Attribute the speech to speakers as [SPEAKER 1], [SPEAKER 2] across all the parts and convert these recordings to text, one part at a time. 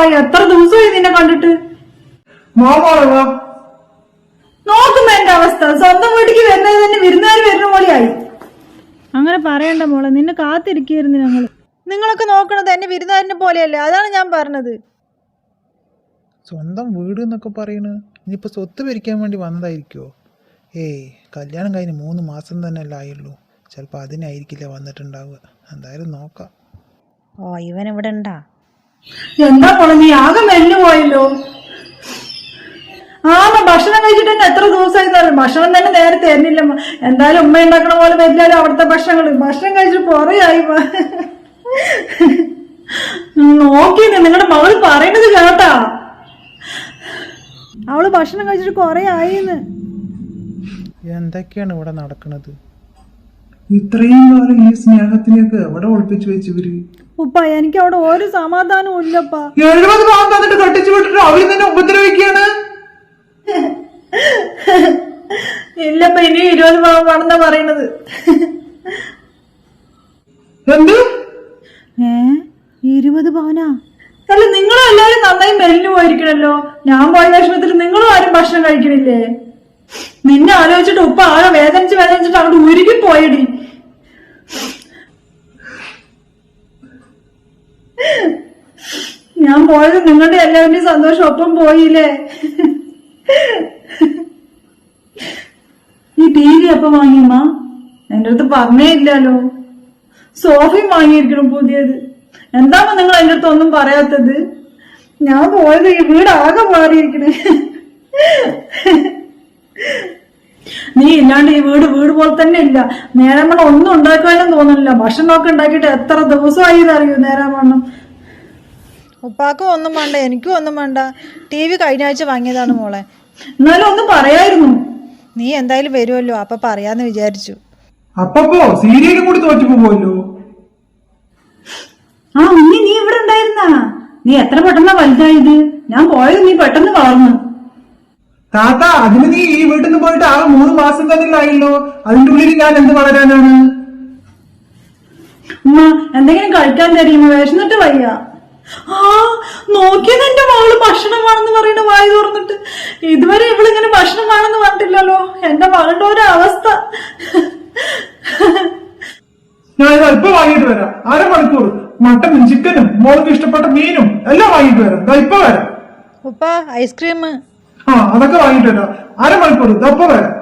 [SPEAKER 1] നാളായി എത്ര ദിവസമായി നിന്നെ കണ്ടിട്ട്?
[SPEAKER 2] മാമോളെ? നോക്കും
[SPEAKER 1] നോക്കുമ്പോ എന്റെ അവസ്ഥ. സ്വന്തം വീട്ടിക്ക് വരുന്നത് തന്നെ വിരുന്നുകാർ വരുന്ന പോലെയായി.
[SPEAKER 3] അങ്ങനെ പറയണ്ട മോളെ നിന്നെ കാത്തിരിക്കുകയായിരുന്നു ഞങ്ങൾ നിങ്ങളൊക്കെ നോക്കണത് എന്നെ വിരുന്നുകാരനെ പോലെയല്ലേ? അതാണ് ഞാൻ പറഞ്ഞത്.
[SPEAKER 2] സ്വന്തം വീട് എന്നൊക്കെ പറയണ്. ഇനിയിപ്പോ സ്വത്ത് പിരിക്കാൻ വേണ്ടി വന്നതായിരിക്കോ ഏയ് കല്യാണം കഴിഞ്ഞ് മൂന്ന് മാസം തന്നെ അല്ല ആയുള്ളൂ. ചിലപ്പോൾ അതിനായിരിക്കില്ല വന്നിട്ടുണ്ടാവുക. എന്തായാലും നോക്കാം.
[SPEAKER 3] ഓ ഇവൻ ഇവിടെ ഉണ്ടാ.
[SPEAKER 1] എന്താ നീ ആകെ മെല്ലു പോയല്ലോ. ആമ ഭക്ഷണം കഴിച്ചിട്ട് തന്നെ എത്ര ദിവസമായിരുന്നു എന്നറിയാം ഭക്ഷണം തന്നെ നേരെ തരുന്നില്ല. എന്തായാലും ഉമ്മ ഉണ്ടാക്കണ പോലെ വരില്ലാലും അവിടുത്തെ ഭക്ഷണങ്ങൾ. ഭക്ഷണം കഴിച്ചിട്ട് പുറയായി നോക്കി നിങ്ങളുടെ മകൾ പറയണത് കേട്ടാ.
[SPEAKER 3] അവൾ ഭക്ഷണം കഴിച്ചിട്ട് കൊറേ ആയിന്ന്
[SPEAKER 2] എന്തൊക്കെയാണ് ഇവിടെ നടക്കുന്നത് ഇത്രയും കാലം ഈ സ്നേഹത്തിനെയൊക്കെ എവിടെ ഒളിപ്പിച്ചു വെച്ചിവര്
[SPEAKER 3] ഉപ്പ എനിക്ക് അവിടെ ഒരു സമാധാനവും ഇല്ലപ്പാ.
[SPEAKER 2] എഴുപത് പവൻ തന്നിട്ട് കട്ടിച്ചു വിട്ടിട്ട് അവർ നിന്നെ ഉപദ്രവിക്കാണ്
[SPEAKER 1] ഇല്ലപ്പ ഇനി ഇരുപത് പാവം വേണമെന്നാ പറയണത്
[SPEAKER 2] എന്ത്?
[SPEAKER 3] ഏ ഇരുപത് പവനാ?
[SPEAKER 1] അല്ല നിങ്ങളും എല്ലാരും നന്നായി മെലിഞ്ഞു പോയിരിക്കണല്ലോ. ഞാൻ പോയ വിഷമത്തിൽ നിങ്ങളും ആരും ഭക്ഷണം കഴിക്കണില്ലേ? നിന്നെ ആലോചിച്ചിട്ട് ഉപ്പ ആകെ വേദനിച്ച് വേദനിച്ചിട്ട് അവിടെ ഉരുകി പോയടി. ഞാൻ പോയത് നിങ്ങളുടെ എല്ലാവരുടെയും സന്തോഷം. ഒപ്പം പോയില്ലേ? ഈ ടി വി അപ്പൊ വാങ്ങിയമ്മ എന്റെ അടുത്ത് പറഞ്ഞേ ഇല്ലല്ലോ. സോഫയും വാങ്ങിയിരിക്കണം പുതിയത്. എന്താമ്മ നിങ്ങൾ എന്റെ അടുത്ത് ഒന്നും പറയാത്തത്? ഞാൻ പോയത് ഈ വീട് ആകെ മാറിയിരിക്കണേ. നീ ഇല്ലാണ്ട് ഈ വീട് വീട് പോലെ തന്നെ ഇല്ല. നേരം വണ്ണം ഒന്നും ഉണ്ടാക്കാനും തോന്നുന്നില്ല ഭക്ഷണമൊക്കെ ഉണ്ടാക്കിയിട്ട് എത്ര ദിവസമായി എന്നറിയൂ നേരം വണ്ണം
[SPEAKER 3] ഉപ്പാക്കും ഒന്നും വേണ്ട എനിക്കും ഒന്നും വേണ്ട. ടി വി കഴിഞ്ഞ ആഴ്ച വാങ്ങിയതാണ് മോളെ.
[SPEAKER 1] എന്നാലും ഒന്ന് പറയായിരുന്നു.
[SPEAKER 3] നീ എന്തായാലും വരുമല്ലോ അപ്പൊ പറയാന്ന് വിചാരിച്ചു.
[SPEAKER 2] അപ്പപ്പോ സീരിയലും കൂടി തോറ്റു പോവല്ലോ
[SPEAKER 1] ആ ഉണ്ണി നീ ഇവിടെ ഉണ്ടായിരുന്നാ? നീ എത്ര പെട്ടെന്നാ വലുതായത്? ഞാൻ പോയത് നീ പെട്ടെന്ന് വളർന്നു.
[SPEAKER 2] താത്ത അതിന് നീ ഈ വീട്ടിൽ നിന്ന് പോയിട്ട് ആകെ മൂന്ന് മാസം തന്നെ ആയല്ലോ. അതിന്റെ ഉള്ളിൽ ഞാൻ എന്ത് വളരാനാണ്?
[SPEAKER 1] ഉമ്മ എന്തെങ്കിലും കഴിക്കാൻ തരുമോ വിശന്നിട്ട് വയ്യ. ആ നോക്കിയത് എന്റെ മകൾ ഭക്ഷണം വേണമെന്ന് പറയുന്ന വായി തുറന്നിട്ട്. ഇതുവരെ ഇവളിങ്ങനെ ഭക്ഷണം വേണമെന്ന് പറഞ്ഞിട്ടില്ലല്ലോ. എന്റെ മകളുടെ ഒരു അവസ്ഥ.
[SPEAKER 2] ഞാൻ ഇത് ഇപ്പൊ വാങ്ങിയിട്ട് വരാം. അരമണിക്കൂർ മട്ടനും ചിക്കനും മോൾക്ക് ഇഷ്ടപ്പെട്ട മീനും എല്ലാം വാങ്ങിയിട്ട് വരാം. ദാ ഇപ്പൊ വരാം.
[SPEAKER 3] ഉപ്പ ഐസ്ക്രീം.
[SPEAKER 2] ആ അതൊക്കെ വാങ്ങിയിട്ട് വരാം. അരമണിക്കൂർ ഇതപ്പൊ വരാം.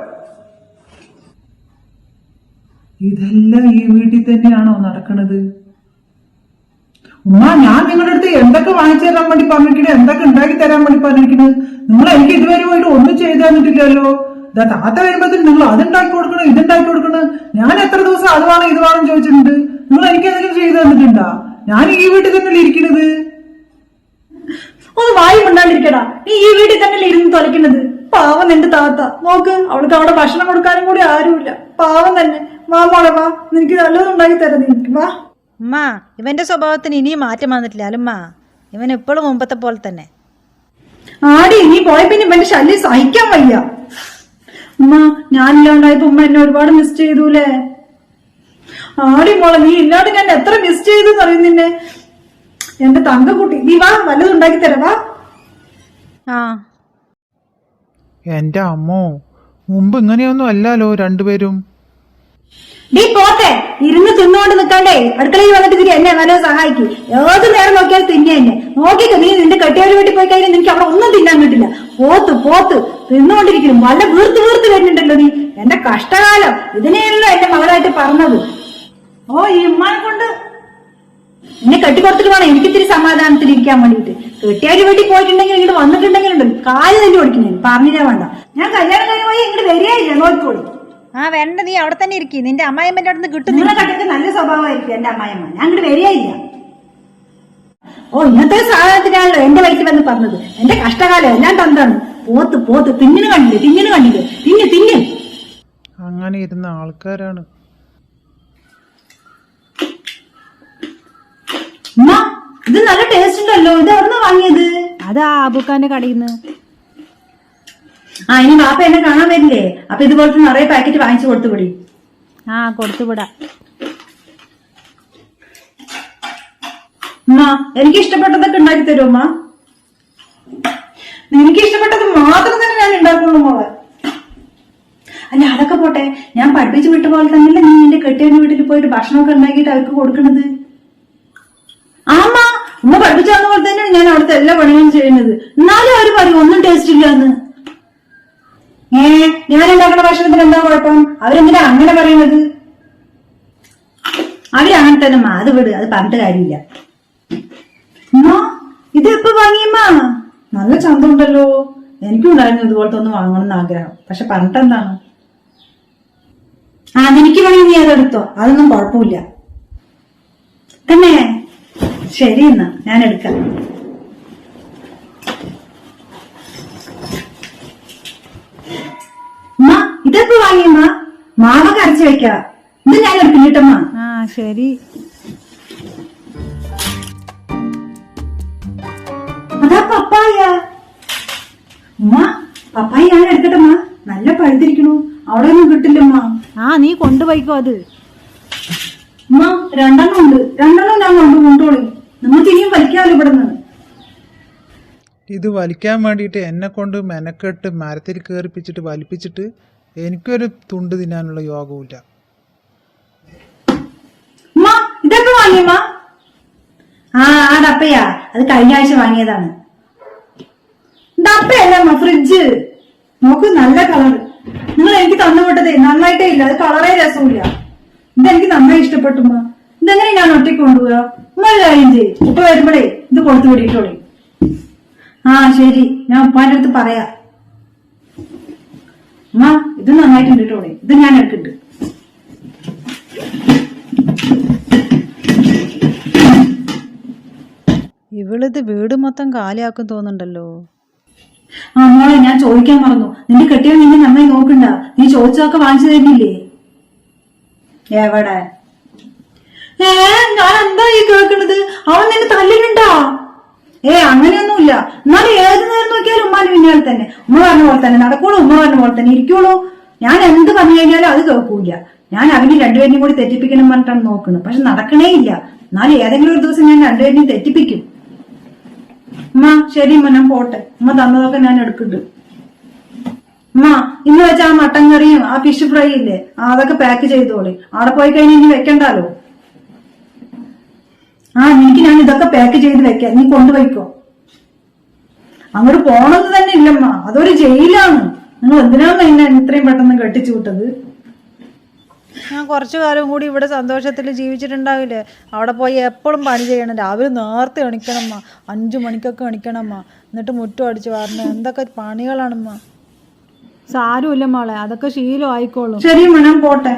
[SPEAKER 2] ഇതെല്ലാം ഈ വീട്ടിൽ തന്നെയാണോ നടക്കണത്? ഉമ്മ ഞാൻ നിങ്ങളുടെ അടുത്ത് എന്തൊക്കെ വാങ്ങിച്ചു തരാൻ വേണ്ടി പറഞ്ഞിരിക്കണേ എന്തൊക്കെ ഉണ്ടാക്കി തരാൻ വേണ്ടി പറഞ്ഞിരിക്കണേ നിങ്ങൾ എനിക്ക് ഇതുവരെ പോയിട്ട് ഒന്നും ചെയ്തു തന്നിട്ടില്ലല്ലോ. ഇതാ താത്ത വരുമ്പോഴത്തേക്കും നിങ്ങൾ അതുണ്ടാക്കി കൊടുക്കണം? ഇതുണ്ടാക്കി കൊടുക്കണം? ഞാൻ എത്ര ദിവസം അത് വേണം ഇത് വേണം ചോദിച്ചിട്ടുണ്ട്. നിങ്ങൾ എനിക്ക് എന്തെങ്കിലും ചെയ്തു തന്നിട്ടുണ്ടാ? ഞാൻ ഈ വീട്ടിൽ തന്നെ ഇരിക്കണത്
[SPEAKER 1] ഒന്ന് വായു ഉണ്ടാണ്ടിരിക്കടാ നീ ഈ വീട്ടിൽ തന്നെ ഇരുന്ന് തുലയ്ക്കണത് പാവം എന്റെ താത്ത. നോക്ക് അവൾക്ക് അവിടെ ഭക്ഷണം കൊടുക്കാനും കൂടി ആരുമില്ല. പാവം തന്നെ. വാ മോളെ വാ. നിനക്ക് നല്ലതുണ്ടാക്കി തരാം നിനക്ക് വാ.
[SPEAKER 3] ഉമ്മ ഇവന്റെ സ്വഭാവത്തിന് ഇനിയും മാറ്റം വന്നിട്ടില്ല. അല്ലുമ്മ ഇവൻ എപ്പോഴും മുമ്പത്തെ പോലെ തന്നെ.
[SPEAKER 1] ആടി നീ പോയ പിന്നെ ഇവന്റെ ശല്യം സഹിക്കാൻ വയ്യ. ഉമ്മ ഞാനില്ലാണ്ടായപ്പോ ഉമ്മ എന്നെ ഒരുപാട് മിസ് ചെയ്തൂലേ? ആടി മോളെ നീ ഇല്ലാണ്ട് ഞാൻ എത്ര മിസ് ചെയ്തു അറിയും നിന്നെ? എന്റെ തങ്കക്കുട്ടി നീ വാ വല്ലതും ഉണ്ടാക്കി തരവാ വാ.
[SPEAKER 3] ആ.
[SPEAKER 2] എന്റെ അമ്മോ മുമ്പ് ഇങ്ങനെയൊന്നും അല്ലല്ലോ രണ്ടുപേരും.
[SPEAKER 1] നീ പോട്ടെ ഇരുന്ന് തിന്നുകൊണ്ട് നിൽക്കണ്ടേ? അടുക്കളയിൽ വന്നിട്ട് തിരി എന്നെ നല്ല സഹായിക്കും. ഏത് നേരം നോക്കിയാൽ തിന്നെ എന്നെ. നോക്കിക്ക നീ നിന്റെ കെട്ടിയവര് വീട്ടിൽ പോയി കഴിഞ്ഞാൽ നിനക്ക് അവിടെ ഒന്നും തിന്നാൻ കിട്ടില്ല. പോത്ത് പോത്ത്. തിന്നുകൊണ്ടിരിക്കുന്നു വല്ല വീർത്ത് വീർത്ത് വരുന്നുണ്ടല്ലോ നീ. എന്റെ കഷ്ടകാലം. ഇതിനെയല്ലോ എന്റെ മകളായിട്ട് പറഞ്ഞത്. ഓ ഈ ഉമ്മാനെ കൊണ്ട്. എന്നെ കെട്ടിപ്പുറത്തിട്ട് വേണം എനിക്ക് ഇത്തിരി സമാധാനത്തിൽ ഇരിക്കാൻ വേണ്ടിയിട്ട്. കെട്ടിയാര് വീട്ടിൽ പോയിട്ടുണ്ടെങ്കിൽ ഇങ്ങോട്ട് വന്നിട്ടുണ്ടെങ്കിൽ കാൽ തന്നെ ഓടിക്കുന്നു. പറഞ്ഞില്ല വേണ്ട. ഞാൻ കല്യാണം കഴിഞ്ഞ് പോയി ഇങ്ങോട്ട് വരികയില്ല. നോക്കിക്കോളൂ.
[SPEAKER 3] ആ വേണ്ട നീ അവിടെ തന്നെ ഇരിക്കും. നിന്റെ അമ്മായിമ്മന്റെ അടുത്ത് കിട്ടും
[SPEAKER 1] നിങ്ങളെ നല്ല സ്വഭാവമായിരിക്കും എന്റെ അമ്മായിമ്മ ഞാൻ അങ്ങോട്ട് വരികയില്ല. ഓ ഇന്നത്തെ സാധനത്തിനാണല്ലോ എന്റെ വയറ്റിൽ വന്ന് പറഞ്ഞത്. എന്റെ കഷ്ടകാലം എല്ലാം തന്താണ് പോത്ത് പോത്ത് തിങ്ങിന് കണ്ടില്ലേ തിങ്ങിന് കണ്ടില്ലേ തിങ്ങി തിങ്ങി.
[SPEAKER 2] അങ്ങനെ ഇരുന്ന ആൾക്കാരാണ്.
[SPEAKER 1] ഇത് നല്ല ടേസ്റ്റ് ഉണ്ടല്ലോ. ഇത് എവിടെ വാങ്ങിയത്?
[SPEAKER 3] അതാ അബുക്കാന്റെ കടയിൽ നിന്ന്
[SPEAKER 1] ആ ഇനി വാപ്പ എന്നെ കാണാൻ വരില്ലേ? അപ്പൊ ഇതുപോലത്തെ നിറയെ പാക്കറ്റ് വാങ്ങിച്ചു കൊടുത്തു വിടി.
[SPEAKER 3] ആ കൊടുത്തുവിടാം
[SPEAKER 1] ഉമ്മ എനിക്ക് ഇഷ്ടപ്പെട്ടതൊക്കെ ഉണ്ടാക്കി തരുമോ ഉമ്മ. നിനക്ക് ഇഷ്ടപ്പെട്ടത് മാത്രം തന്നെ ഞാൻ ഉണ്ടാക്കുള്ളൂ മോളെ. അല്ല അതൊക്കെ പോട്ടെ. ഞാൻ പഠിപ്പിച്ചു വിട്ട പോലെ തന്നെയല്ലേ നീ എന്റെ കെട്ടിയവന്റെ വീട്ടിൽ പോയിട്ട് ഭക്ഷണമൊക്കെ ഉണ്ടാക്കിയിട്ട് അവർക്ക് കൊടുക്കണത്? ആമാ ഉമ്മ പഠിപ്പിച്ചു പോലെ തന്നെയാണ് ഞാൻ അവിടുത്തെ എല്ലാ പണികളും ചെയ്യുന്നത്. എന്നാലും അവർ പറയും ഒന്നും ടേസ്റ്റ് ഇല്ല എന്ന് ഏ ഞാൻ ഉണ്ടാക്കുന്ന ഭക്ഷണത്തിന് എന്താ കുഴപ്പം? അവരെന്തിനാ അങ്ങനെ പറയുന്നത്? അവർ അങ്ങനെ തന്നെ അത് വിട് അത് പറഞ്ഞിട്ട് കാര്യമില്ല. ഇത് എപ്പോ വാങ്ങിയമ്മാ നല്ല ചന്തമുണ്ടല്ലോ. എനിക്കും ഉണ്ടായിരുന്നു ഇതുപോലത്തെ ഒന്ന് വാങ്ങണം എന്ന് ആഗ്രഹം. പക്ഷെ പറഞ്ഞിട്ട് എന്താണ്? ആ എനിക്ക് വേണമെങ്കിൽ നീ അതെടുത്തോ അതൊന്നും കുഴപ്പമില്ല. തന്നെ? ശരി എന്നാ ഞാൻ എടുക്കാം. ഇതെപ്പോ വാങ്ങിയമ്മ മാവ അരച്ചു വെക്ക. ഇത് ഞാൻ എടുത്തിട്ടമ്മ
[SPEAKER 3] ആ ശരി.
[SPEAKER 1] അതാ പപ്പായ. ഉമ്മ പപ്പായ ഞാൻ എടുക്കട്ടമ്മ. നല്ല പഴുത്തിരിക്കണു. അവിടെ ഒന്നും കിട്ടില്ലമ്മ.
[SPEAKER 3] ആ നീ കൊണ്ടുപോയിക്കോ അത്.
[SPEAKER 1] ഉമ്മ രണ്ടെണ്ണം ഉണ്ട്. രണ്ടെണ്ണം ഞാൻ കൊണ്ട് കൊണ്ടോളി. നമ്മൾ ഇനിയും വലിക്കാമല്ലോ ഇവിടെ നിന്ന്
[SPEAKER 2] ഇത് വലിക്കാൻ വേണ്ടിയിട്ട് എന്നെ കൊണ്ട് മെനക്കെട്ട് മരത്തിൽ കയറിപ്പിച്ചിട്ട് വലിപ്പിച്ചിട്ട് എനിക്കൊരു തുണ്ട് തിന്നാനുള്ള യോഗവുമില്ല.
[SPEAKER 1] ഇതൊക്കെ വാങ്ങിയമ്മ ആ ആ ഡപ്പയാ അത് കഴിഞ്ഞ ആഴ്ച വാങ്ങിയതാണ്. ഡപ്പയല്ല അമ്മ ഫ്രിഡ്ജ്. നോക്ക് നല്ല കളർ നിങ്ങൾ എനിക്ക് തന്നുവിട്ടതേ നന്നായിട്ടേ ഇല്ല. അത് കളറേ രസമില്ല ഇതെനിക്ക് നന്നായി ഇഷ്ടപ്പെട്ടു ഉമ്മ. ഇതെങ്ങനെ ഞാൻ ഒറ്റയ്ക്ക് കൊണ്ടുപോകാ ഉമ്മ ഒരു കാര്യം ചെയ്യും. ഉപ്പ വരുമ്പോഴേ ഇത് കൊടുത്തു വിടിയിട്ടോളി ആ ശരി. ഞാൻ ഉപ്പാന്റെ അടുത്ത് പറയാ. ഉമ്മ ഇത് നന്നായിട്ടുണ്ട് ടോണി ഇത് ഞാൻ എടുക്കുന്നുണ്ട്
[SPEAKER 3] ഇവളിത് വീട് മൊത്തം കാലിയാക്കും തോന്നുന്നുണ്ടല്ലോ.
[SPEAKER 1] ആ മോളെ ഞാൻ ചോദിക്കാൻ മറന്നു. നിന്റെ കെട്ടിയ നിന്നെ നന്നായി നോക്കണ്ട. നീ ചോദിച്ചതൊക്കെ വാങ്ങിച്ചു തരുന്നില്ലേ? എവിടെ? ഏ ഞാൻ എന്താ ഈ കേൾക്കണത് അവൻ നിന്നെ തല്ലിനുണ്ടാ? ഏ അങ്ങനെയൊന്നുമില്ല. എന്നാലും ഏത് നേരം നോക്കിയാലും ഉമ്മാന്റെ പിന്നാലെ തന്നെ. ഉമ്മ പറഞ്ഞ പോലെ തന്നെ നടക്കുള്ളൂ ഉമ്മ പറഞ്ഞ പോലെ തന്നെ ഇരിക്കുള്ളൂ. ഞാൻ എന്ത് പറഞ്ഞു കഴിഞ്ഞാലും അത് കേൾക്കൂല ഞാൻ അവന് രണ്ടുപേരെയും കൂടി തെറ്റിപ്പിക്കണം പറഞ്ഞിട്ടാണ് നോക്കുന്നത്. പക്ഷെ നടക്കണേ ഇല്ല. എന്നാലും ഏതെങ്കിലും ഒരു ദിവസം ഞാൻ രണ്ടുപേരെയും തെറ്റിപ്പിക്കും. ഉമ്മ ശരി ഉമ്മ ഞാൻ പോട്ടെ. ഉമ്മ തന്നതൊക്കെ ഞാൻ എടുക്കുന്നുണ്ട്. ഉമ്മ ഇന്ന് വെച്ചാൽ ആ മട്ടൻ കറിയും ആ ഫിഷ് ഫ്രൈ ഇല്ലേ അതൊക്കെ പാക്ക് ചെയ്തോളി. അവിടെ പോയി കഴിഞ്ഞ് ഇനി വെക്കണ്ടല്ലോ ആ എനിക്ക് ഞാൻ ഇതൊക്കെ പാക്ക് ചെയ്ത് വെക്കാം. നീ കൊണ്ടുപോയിക്കോ. അങ്ങോട്ട് പോണെന്ന് തന്നെ ഇല്ലമ്മ. അതൊരു ജയിലാണ്. നിങ്ങൾ എന്തിനാണ് എന്നെ ഇത്രയും പെട്ടെന്ന് കെട്ടിച്ചു വിട്ടത്?
[SPEAKER 3] ഞാൻ കുറച്ചു കാലം കൂടി ഇവിടെ സന്തോഷത്തിൽ ജീവിച്ചിട്ടുണ്ടാവില്ലേ? അവിടെ പോയി എപ്പോഴും പണി ചെയ്യണം. രാവിലെ നേരത്തെ എണിക്കണമ്മ. അഞ്ചു മണിക്കൊക്കെ എണിക്കണമ്മ. എന്നിട്ട് മുറ്റം അടിച്ച് വരണം. എന്തൊക്കെ പണികളാണമ്മ. സാരമില്ല മോളെ. അതൊക്കെ ശീലം ആയിക്കോളും.
[SPEAKER 1] ശരി മണം ഞാൻ പോട്ടെ.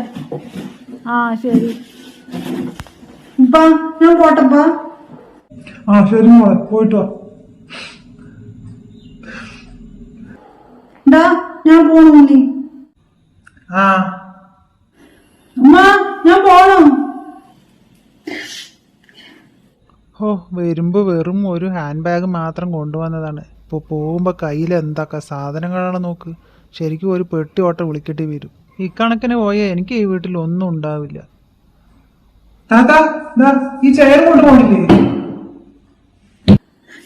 [SPEAKER 3] ആ ശരി.
[SPEAKER 1] ഉപ്പ ഞാൻ പോട്ടെപ്പാ
[SPEAKER 2] ആ ശരി മോളെ പോയിട്ടോ
[SPEAKER 1] ഡാ ഞാൻ പോണു നീ
[SPEAKER 2] ആ.
[SPEAKER 1] അമ്മ ഞാൻ പോണം.
[SPEAKER 2] ഓ വരുമ്പോ വെറും ഒരു ഹാൻഡ് ബാഗ് മാത്രം കൊണ്ടുവന്നതാണ്. ഇപ്പോൾ പോകുമ്പോൾ കയ്യിൽ എന്തൊക്കെ സാധനങ്ങളാണ് നോക്ക്. ശരിക്കും ഒരു പെട്ടി ഓട്ടം വിളിക്കേണ്ടി വരും. ഇക്കണക്കിന് പോയാൽ എനിക്ക് ഈ വീട്ടിൽ ഒന്നും ഉണ്ടാവില്ല. ഈ ചെയർ കൊണ്ടുപോകണില്ലേ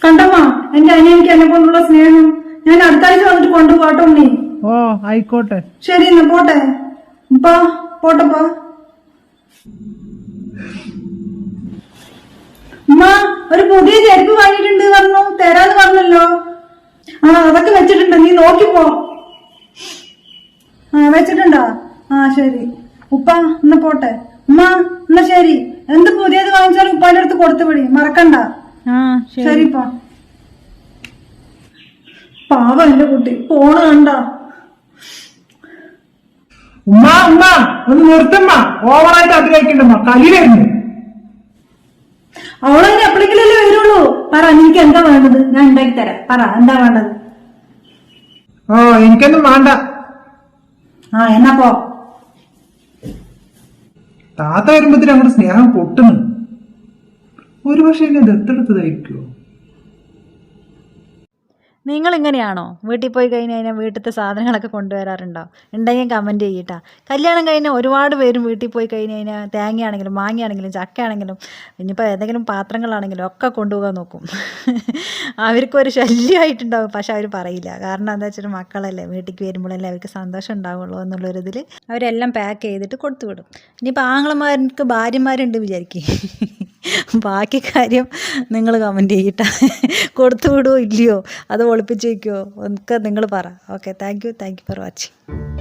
[SPEAKER 1] കണ്ടമ്മ എന്റെ അനിയനിക്ക് എന്നെ കൊണ്ടുള്ള സ്നേഹം. ഞാൻ അടുത്താഴ്ച വന്നിട്ട് കൊണ്ടുപോട്ടോ നീ
[SPEAKER 2] ഓ ആയിക്കോട്ടെ.
[SPEAKER 1] ശരി എന്നാ പോട്ടെ. ഉപ്പാ പോട്ടപ്പാ ഉമ്മ ഒരു പുതിയ ചെരുപ്പ് വാങ്ങിയിട്ടുണ്ട് പറഞ്ഞു. തരാന്ന് പറഞ്ഞല്ലോ. ആ അതൊക്കെ വെച്ചിട്ടുണ്ട്. നീ നോക്കിപ്പോ ആ വെച്ചിട്ടുണ്ടോ? ആ ശരി. ഉപ്പ എന്നാ പോട്ടെ. ഉമ്മ എന്നാ ശരി. എന്ത് പുതിയത് വാങ്ങിച്ചാലും ഉപ്പാന്റെ അടുത്ത് കൊടുത്തു വിടി. മറക്കണ്ട.
[SPEAKER 3] ആ ശരി.
[SPEAKER 1] ശരിപ്പാ. പാവ എന്റെ കുട്ടി. പോണ കണ്ട.
[SPEAKER 2] ഉമ്മ ഉമ്മ ഒന്ന് നിർത്തമ്മ. ഓവറായിട്ട് അഭിനയിക്കണ്ടമ്മ കലി വരുന്നു.
[SPEAKER 1] അവളതിന് എപ്പോഴെങ്കിലല്ലേ വരുള്ളൂ. പറ നിനക്ക് എന്താ വേണ്ടത്? ഞാൻ ഉണ്ടാക്കി തരാം. പറ എന്താ വേണ്ടത്?
[SPEAKER 2] ഓ എനിക്കൊന്നും വേണ്ട.
[SPEAKER 1] ആ എന്നാ പോ.
[SPEAKER 2] താത്ത വരുമ്പത്തിന് അങ്ങോട്ട് സ്നേഹം പൊട്ടുന്നു. ഒരു പക്ഷെ എന്നെ ദത്തെടുത്തതായിരിക്കുമോ
[SPEAKER 3] നിങ്ങളിങ്ങനെയാണോ വീട്ടിൽ പോയി കഴിഞ്ഞ് കഴിഞ്ഞാൽ വീട്ടിലത്തെ സാധനങ്ങളൊക്കെ കൊണ്ടുവരാറുണ്ടോ? ഉണ്ടെങ്കിൽ കമന്റ് ചെയ്യട്ടാ. കല്യാണം കഴിഞ്ഞ് ഒരുപാട് പേരും വീട്ടിൽ പോയി കഴിഞ്ഞ് കഴിഞ്ഞാൽ തേങ്ങയാണെങ്കിലും മാങ്ങയാണെങ്കിലും ചക്കയാണെങ്കിലും ഇനിയിപ്പോൾ ഏതെങ്കിലും പാത്രങ്ങളാണെങ്കിലും ഒക്കെ കൊണ്ടുപോകാൻ നോക്കും. അവർക്കൊരു ശല്യമായിട്ടുണ്ടാവും പക്ഷെ അവർ പറയില്ല. കാരണം എന്താ വെച്ചാൽ മക്കളല്ലേ വീട്ടിൽ വരുമ്പോഴല്ലേ അവർക്ക് സന്തോഷം ഉണ്ടാവുള്ളൂ എന്നുള്ളൊരിതിൽ അവരെല്ലാം പാക്ക് ചെയ്തിട്ട് കൊടുത്തു വിടും. ഇനിയിപ്പോൾ ആങ്ങളമാർക്ക് ഭാര്യമാരുണ്ട് വിചാരിക്കും. ബാക്കി കാര്യം നിങ്ങൾ കമന്റ് ചെയ്യട്ടെ. കൊടുത്തു വിടുമോ ഇല്ലയോ? അത് ഒളിപ്പിച്ച് വയ്ക്കുമോ ഒക്കെ നിങ്ങൾ പറ. Okay thank you thank you for watching